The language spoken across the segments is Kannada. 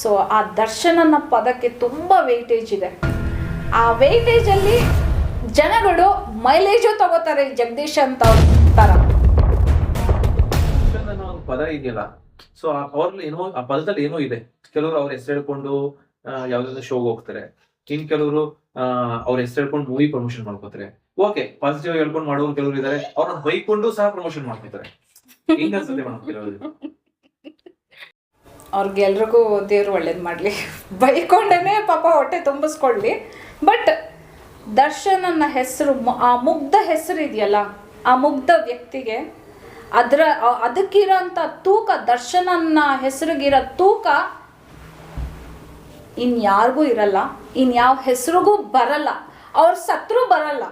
ಸೊ ಆ ದರ್ಶನ ಅನ್ನೋ ಪದಕ್ಕೆ ತುಂಬ ವೆಯ್ಟೇಜ್ ಇದೆ. ಆ ವೆಯ್ಟೇಜಲ್ಲಿ ಜನಗಳು ಮೈಲೇಜು ತಗೋತಾರೆ ಜಗದೀಶ್ ಅಂತ ಥರ ಪದ ಇದೆಯಲ್ಲ? ಸೊ ಅವ್ರಲ್ಲಿ ಏನೋ, ಆ ಪದದಲ್ಲಿ ಏನೋ ಇದೆ. ಕೆಲವರು ಅವ್ರ ಹೆಸರು ಹೇಳ್ಕೊಂಡು ಯಾವ್ದಾದ್ರು ಶೋಗೆ ಹೋಗ್ತಾರೆ. ಇನ್ ಕೆಲವರು ಅವ್ರ ಹೆಸರು ಹೇಳ್ಕೊಂಡು ಮೂವಿ ಪ್ರಮೋಷನ್ ಮಾಡ್ಕೋತಾರೆ. ಓಕೆ ಪಾಸಿಟಿವ್ ಹೇಳ್ಕೊಂಡು ಮಾಡೋರು ಕೆಲವರು ಇದಾರೆ. ಅವ್ರನ್ನ ಬೈಕೊಂಡು ಸಹ ಪ್ರಮೋಷನ್ ಮಾಡ್ಕೋತಾರೆ. ಹಿಂಗ ಅನ್ಸುತ್ತೆ ಮೇಡಮ್ ಕೆಲವರು ಅವ್ರಿಗೆಲ್ರಿಗೂ ದೇವ್ರು ಒಳ್ಳೇದು ಮಾಡಲಿ. ಬೈಕೊಂಡೇ ಪಾಪ ಹೊಟ್ಟೆ ತುಂಬಿಸ್ಕೊಳ್ಳಿ. ಬಟ್ ದರ್ಶನ್ ಅನ್ನೋ ಹೆಸರು ಆ ಮುಗ್ಧ ಹೆಸರು ಇದೆಯಲ್ಲ, ಆ ಮುಗ್ಧ ವ್ಯಕ್ತಿಗೆ ಅದರ ಅದಕ್ಕಿರೋಂಥ ತೂಕ, ದರ್ಶನನ್ನ ಹೆಸರಿಗಿರೋ ತೂಕ ಇನ್ಯಾರಿಗೂ ಇರಲ್ಲ, ಇನ್ಯಾವ ಹೆಸರಿಗೂ ಬರಲ್ಲ. ಅವ್ರ ಸತ್ರು ಬರಲ್ಲ.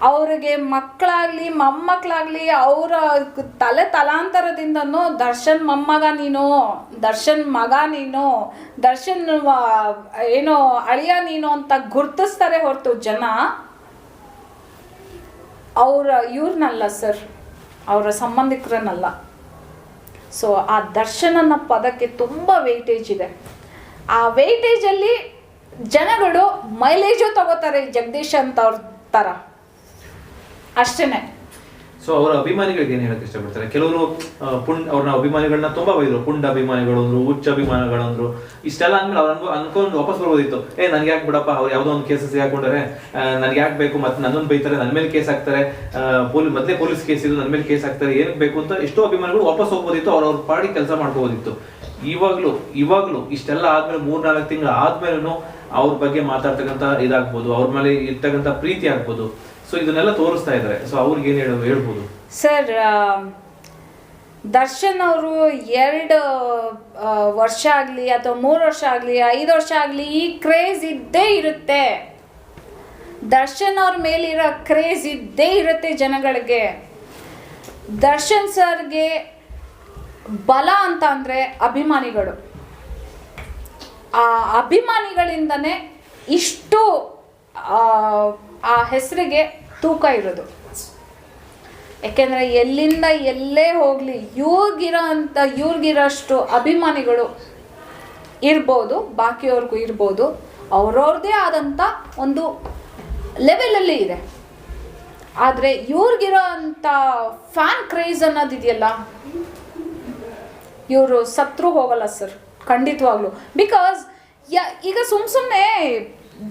ಅವ್ರಿಗೆ ಮಕ್ಕಳಾಗ್ಲಿ ಮೊಮ್ಮಕ್ಕಳಾಗ್ಲಿ ಅವರ ತಲೆ ತಲಾಂತರದಿಂದನೂ ದರ್ಶನ್ ಮೊಮ್ಮಗ ನೀನು, ದರ್ಶನ್ ಮಗ ನೀನು, ದರ್ಶನ್ ಏನೋ ಅಳಿಯ ನೀನು ಅಂತ ಗುರ್ತಿಸ್ತಾರೆ ಹೊರತು ಜನ. ಅವರ, ಇವ್ರನ್ನಲ್ಲ ಸರ್, ಅವರ ಸಂಬಂಧಿಕರನ್ನಲ್ಲ. ಸೊ ಆ ದರ್ಶನ ಪದಕ್ಕೆ ತುಂಬ ವೆಯ್ಟೇಜ್ ಇದೆ. ಆ ವೆಯ್ಟೇಜಲ್ಲಿ ಜನಗಳು ಮೈಲೇಜು ತಗೋತಾರೆ ಜಗದೀಶ್ ಅಂತ ಅವ್ರ ಥರ ಅಷ್ಟೇನೆ. ಸೊ ಅವರ ಅಭಿಮಾನಿಗಳಿಗೆ ಏನು ಹೇಳಕ್ ಇಷ್ಟಪಡ್ತಾರೆ? ಕೆಲವರು ಪುಂಡ್ ಅವ್ರನ್ನ ಅಭಿಮಾನಿಗಳನ್ನ ತುಂಬಾ ಬೈದ್ರು. ಪುಂಡ ಅಭಿಮಾನಿಗಳು ಅಂದ್ರು ಹುಚ್ಚ ಅಭಿಮಾನಿಗಳು ಅಂದ್ರು ಇಷ್ಟೆಲ್ಲ ಅಂದ್ಮೇಲೆ ಅವ್ರ ಅನ್ಕೊ ಅನ್ಕೊಂಡು ವಾಪಸ್ ಬರ್ಬೋದಿತ್ತು. ಏ, ನನ್ಗೆ ಯಾಕೆ ಬಿಡಪ್ಪ? ಅವ್ರು ಯಾವ್ದೋ ಒಂದು ಕೇಸಸ್ ಹಾಕೊಂಡರೆ ನನ್ಗೆ ಯಾಕೆ ಬೇಕು? ಮತ್ತೆ ನನ್ನೊಂದು ಬೈತಾರೆ ನನ್ನ ಮೇಲೆ ಕೇಸ್ ಹಾಕ್ತಾರೆ. ಪೊಲೀಸ್ ಮೊದಲೇ ಪೊಲೀಸ್ ಕೇಸ್ ಇದು ನನ್ನ ಮೇಲೆ ಕೇಸ್ ಹಾಕ್ತಾರೆ. ಏನಕ್ಕೆ ಬೇಕು ಅಂತ ಎಷ್ಟೋ ಅಭಿಮಾನಿಗಳು ವಾಪಸ್ ಹೋಗ್ಬೋದಿತ್ತು. ಅವ್ರ ಅವ್ರ ಪಾಡಿ ಕೆಲಸ ಮಾಡ್ಕೋಬೋದಿತ್ತು. ಇವಾಗ್ಲೂ ಇವಾಗ್ಲೂ ಇಷ್ಟೆಲ್ಲ ಆದ್ಮೇಲೆ ಮೂರ್ ನಾಲ್ಕು ತಿಂಗಳು ಆದ್ಮೇಲೂ ಅವ್ರ ಬಗ್ಗೆ ಮಾತಾಡ್ತಕ್ಕಂಥ ಇದಾಗ್ಬೋದು. ಅವ್ರ ಮೇಲೆ ಇರ್ತಕ್ಕಂಥ ಪ್ರೀತಿ ಆಗ್ಬೋದು. ಸೊ ಇದನ್ನೆಲ್ಲ ತೋರಿಸ್ತಾ ಇದ್ದಾರೆ. ಸೊ ಅವ್ರಿಗೆ ಏನು ಹೇಳೋದು ಹೇಳ್ಬೋದು? ಸರ್ ದರ್ಶನ್ ಅವರು ಎರಡು ವರ್ಷ ಆಗಲಿ ಅಥವಾ ಮೂರು ವರ್ಷ ಆಗಲಿ, ಐದು ವರ್ಷ ಆಗಲಿ ಈ ಕ್ರೇಜ್ ಇದ್ದೇ ಇರುತ್ತೆ. ದರ್ಶನ್ ಅವ್ರ ಮೇಲಿರೋ ಕ್ರೇಜ್ ಇದ್ದೇ ಇರುತ್ತೆ ಜನಗಳಿಗೆ. ದರ್ಶನ್ ಸರ್ಗೆ ಬಲ ಅಂತ ಅಂದರೆ ಅಭಿಮಾನಿಗಳು. ಆ ಅಭಿಮಾನಿಗಳಿಂದನೇ ಇಷ್ಟು ಆ, ಹೆಸರಿಗೆ ತೂಕ ಇರೋದು. ಯಾಕೆಂದರೆ ಎಲ್ಲಿಂದ ಎಲ್ಲೇ ಹೋಗಲಿ ಇವ್ರಿಗಿರೋ ಅಂಥ ಇವ್ರಿಗಿರೋಷ್ಟು ಅಭಿಮಾನಿಗಳು ಇರ್ಬೋದು ಬಾಕಿಯವ್ರಿಗೂ ಇರ್ಬೋದು ಅವ್ರವ್ರದ್ದೇ ಆದಂಥ ಒಂದು ಲೆವೆಲಲ್ಲಿ ಇದೆ. ಆದರೆ ಇವ್ರಿಗಿರೋ ಅಂಥ ಫ್ಯಾನ್ ಕ್ರೇಜ್ ಅನ್ನೋದಿದೆಯಲ್ಲ ಇವರು ಸತ್ರು ಹೋಗಲ್ಲ ಸರ್ ಖಂಡಿತವಾಗ್ಲು. ಬಿಕಾಸ್ ಯ ಈಗ ಸುಮ್ಮ ಸುಮ್ಮನೆ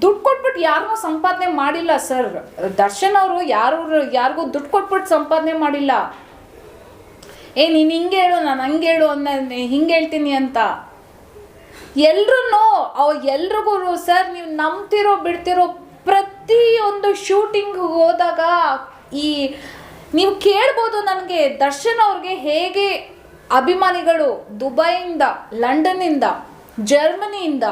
ದುಡ್ಡು ಕೊಟ್ಬಿಟ್ಟು ಯಾರನ್ನೂ ಸಂಪಾದನೆ ಮಾಡಿಲ್ಲ, ಸರ್. ದರ್ಶನ್ ಅವರು ಯಾರು, ಯಾರಿಗೂ ದುಡ್ಡು ಕೊಟ್ಬಿಟ್ಟು ಸಂಪಾದನೆ ಮಾಡಿಲ್ಲ. ಏ, ನೀನು ಹಿಂಗೆ ಹೇಳು, ನಾನು ಹಂಗೆ ಹೇಳು ಅನ್ನೋ, ಹಿಂಗೆ ಹೇಳ್ತೀನಿ ಅಂತ. ಎಲ್ರೂ ಅವ್ ಎಲ್ರಿಗೂ, ಸರ್, ನೀವು ನಂಬ್ತಿರೋ, ಬಿಡ್ತಿರೋ ಪ್ರತಿಯೊಂದು ಶೂಟಿಂಗ್ ಹೋದಾಗ ಈ, ನೀವು ಕೇಳ್ಬೋದು ನನಗೆ, ದರ್ಶನ್ ಅವ್ರಿಗೆ ಹೇಗೆ ಅಭಿಮಾನಿಗಳು ದುಬೈಯಿಂದ, ಲಂಡನ್ನಿಂದ, ಜರ್ಮನಿಯಿಂದ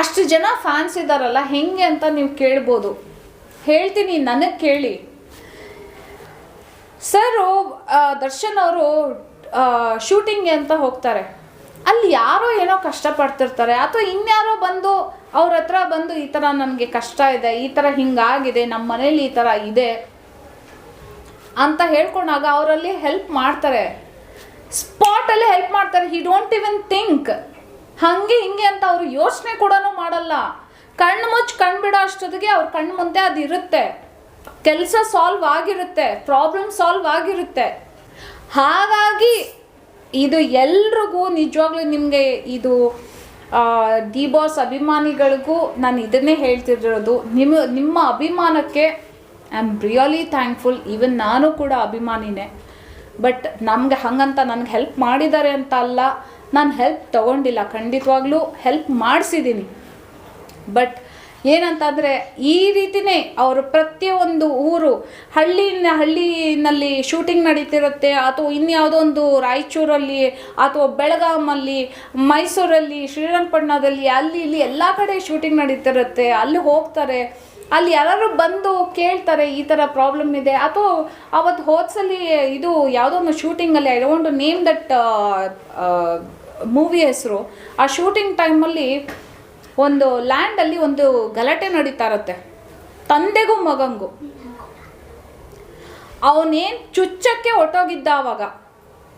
ಅಷ್ಟು ಜನ ಫ್ಯಾನ್ಸ್ ಇದ್ದಾರಲ್ಲ ಹೆಂಗೆ ಅಂತ ನೀವು ಕೇಳ್ಬೋದು. ಹೇಳ್ತೀನಿ, ನನಗೆ ಕೇಳಿ. ಸರು ದರ್ಶನ್ ಅವರು ಶೂಟಿಂಗ್ಗೆ ಅಂತ ಹೋಗ್ತಾರೆ. ಅಲ್ಲಿ ಯಾರೋ ಏನೋ ಕಷ್ಟಪಡ್ತಿರ್ತಾರೆ, ಅಥವಾ ಇನ್ಯಾರೋ ಬಂದು ಅವ್ರ ಹತ್ರ ಬಂದು ಈ ಥರ ನನಗೆ ಕಷ್ಟ ಇದೆ, ಈ ಥರ ಹಿಂಗಾಗಿದೆ, ನಮ್ಮ ಮನೇಲಿ ಈ ಥರ ಇದೆ ಅಂತ ಹೇಳ್ಕೊಂಡಾಗ ಅವರಲ್ಲಿ ಹೆಲ್ಪ್ ಮಾಡ್ತಾರೆ. ಸ್ಪಾಟಲ್ಲಿ ಹೆಲ್ಪ್ ಮಾಡ್ತಾರೆ ಹಿ ಡೋಂಟ್ ಇವನ್ ಥಿಂಕ್ ಹಾಗೆ ಹಿಂಗೆ ಅಂತ ಅವರು ಯೋಚನೆ ಕೂಡ ಮಾಡಲ್ಲ. ಕಣ್ಣು ಮುಚ್ಚಿ ಕಣ್ಣು ಬಿಡೋ ಅಷ್ಟೊತ್ತಿಗೆ ಅವ್ರ ಕಣ್ಣು ಮುಂದೆ ಅದು ಇರುತ್ತೆ. ಕೆಲಸ ಸಾಲ್ವ್ ಆಗಿರುತ್ತೆ. ಪ್ರಾಬ್ಲಮ್ ಸಾಲ್ವ್ ಆಗಿರುತ್ತೆ. ಹಾಗಾಗಿ ಇದು ಎಲ್ರಿಗೂ ನಿಜವಾಗ್ಲೂ ನಿಮಗೆ ಇದು ಡಿ ಬಾಸ್ ಅಭಿಮಾನಿಗಳಿಗೂ ನಾನು ಇದನ್ನೇ ಹೇಳ್ತಿರೋದು. ನಿಮ್ಮ ನಿಮ್ಮ ಅಭಿಮಾನಕ್ಕೆ I am really thankful even ನಾನು ಕೂಡ ಅಭಿಮಾನಿನೇ. ಬಟ್ ನಮಗೆ ಹಂಗಂತ ನನಗೆ ಹೆಲ್ಪ್ ಮಾಡಿದ್ದಾರೆ ಅಂತ ಅಲ್ಲ. ನಾನು ಹೆಲ್ಪ್ ತಗೊಂಡಿಲ್ಲ, ಖಂಡಿತವಾಗ್ಲೂ ಹೆಲ್ಪ್ ಮಾಡಿಸಿದ್ದೀನಿ ಬಟ್ ಏನಂತಂದರೆ, ಈ ರೀತಿನೇ ಅವರು ಪ್ರತಿಯೊಂದು ಊರು ಹಳ್ಳಿನ ಹಳ್ಳಿನಲ್ಲಿ ಶೂಟಿಂಗ್ ನಡೀತಿರುತ್ತೆ, ಅಥವಾ ಇನ್ಯಾವುದೋ ಒಂದು ರಾಯಚೂರಲ್ಲಿ, ಅಥವಾ ಬೆಳಗಾಮಲ್ಲಿ ಮೈಸೂರಲ್ಲಿ, ಶ್ರೀರಂಗಪಟ್ಟಣದಲ್ಲಿ, ಅಲ್ಲಿ ಇಲ್ಲಿ ಎಲ್ಲ ಕಡೆ ಶೂಟಿಂಗ್ ನಡೀತಿರುತ್ತೆ. ಅಲ್ಲಿ ಹೋಗ್ತಾರೆ, ಅಲ್ಲಿ ಯಾರು ಬಂದು ಕೇಳ್ತಾರೆ, ಈ ಥರ ಪ್ರಾಬ್ಲಮ್ ಇದೆ. ಅಥವಾ ಅವತ್ತು ಹೋದ್ಸಲಿ ಇದು ಯಾವುದೋ ಒಂದು ಶೂಟಿಂಗಲ್ಲಿ I don't name that movie ಹೆಸರು, ಆ ಶೂಟಿಂಗ್ ಟೈಮಲ್ಲಿ ಒಂದು ಲ್ಯಾಂಡಲ್ಲಿ ಒಂದು ಗಲಾಟೆ ನಡೀತಾ ಇರುತ್ತೆ. ತಂದೆಗೂ ಮಗಂಗೂ. ಅವನೇನು ಚುಚ್ಚಕ್ಕೆ ಹೊಟ್ಟೋಗಿದ್ದ ಆವಾಗ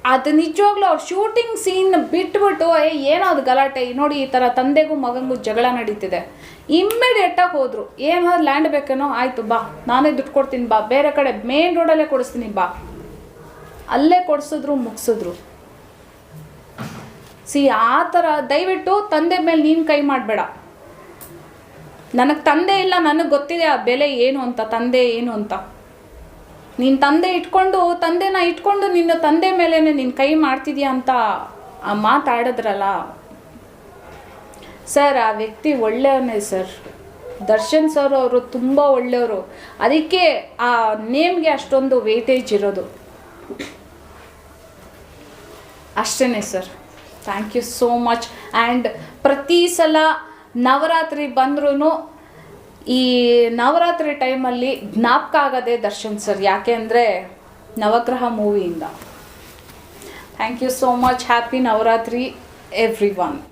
ಅದು ನಿಜವಾಗ್ಲೂ ಅವ್ರು ಶೂಟಿಂಗ್ ಸೀನ್ ಬಿಟ್ಬಿಟ್ಟು, ಏ ಏನೋ ಅದು ಗಲಾಟೆ? ನೋಡಿ, ಈ ಥರ ತಂದೆಗೂ ಮಗಂಗೂ ಜಗಳ ನಡೀತಿದೆ. ಇಮ್ಮಿಡಿಯೇಟಾಗಿ ಹೋದರು ಏನಾದ್ರು ಲ್ಯಾಂಡ್ ಬೇಕೇನೋ? ಆಯಿತು, ಬಾ. ನಾನೇ ದುಡ್ಡು ಕೊಡ್ತೀನಿ, ಬಾ. ಬೇರೆ ಕಡೆ ಮೇನ್ ರೋಡಲ್ಲೇ ಕೊಡಿಸ್ತೀನಿ, ಬಾ. ಅಲ್ಲೇ ಕೊಡಿಸಿದ್ರು, ಮುಗಿಸಿದ್ರು. ಸಿ, ಆ ಥರ ದಯವಿಟ್ಟು ತಂದೆ ಮೇಲೆ ನೀನು ಕೈ ಮಾಡಬೇಡ. ನನಗೆ ತಂದೆ ಇಲ್ಲ, ನನಗೆ ಗೊತ್ತಿದೆ ಆ ಬೆಲೆ ಏನು ಅಂತ, ತಂದೆ ಏನು ಅಂತ. ನೀನು ತಂದೆ ಇಟ್ಕೊಂಡು, ತಂದೆನ ಇಟ್ಕೊಂಡು ನಿನ್ನ ತಂದೆ ಮೇಲೇ ನೀನು ಕೈ ಮಾಡ್ತಿದ್ಯಾ ಅಂತ ಆ ಮಾತಾಡಿದ್ರಲ್ಲ. ಸರ್, ಆ ವ್ಯಕ್ತಿ ಒಳ್ಳೆಯವನೇ ಸರ್. ದರ್ಶನ್ ಸರ್ ಅವರು ತುಂಬ ಒಳ್ಳೆಯವರು. ಅದಕ್ಕೆ ಆ ನೇಮ್ಗೆ ಅಷ್ಟೊಂದು ವೇಟೇಜ್ ಇರೋದು. ಅಷ್ಟೇ sir. Thank you so much and ಪ್ರತಿ ಸಲ ನವರಾತ್ರಿ ಬಂದ್ರೂ ಈ ನವರಾತ್ರಿ ಟೈಮಲ್ಲಿ ಜ್ಞಾಪಕ ಆಗದೆ ದರ್ಶನ್ ಸರ್, ಯಾಕೆ ಅಂದರೆ Navagraha ಮೂವಿಯಿಂದ. Thank you so much happy Navratri everyone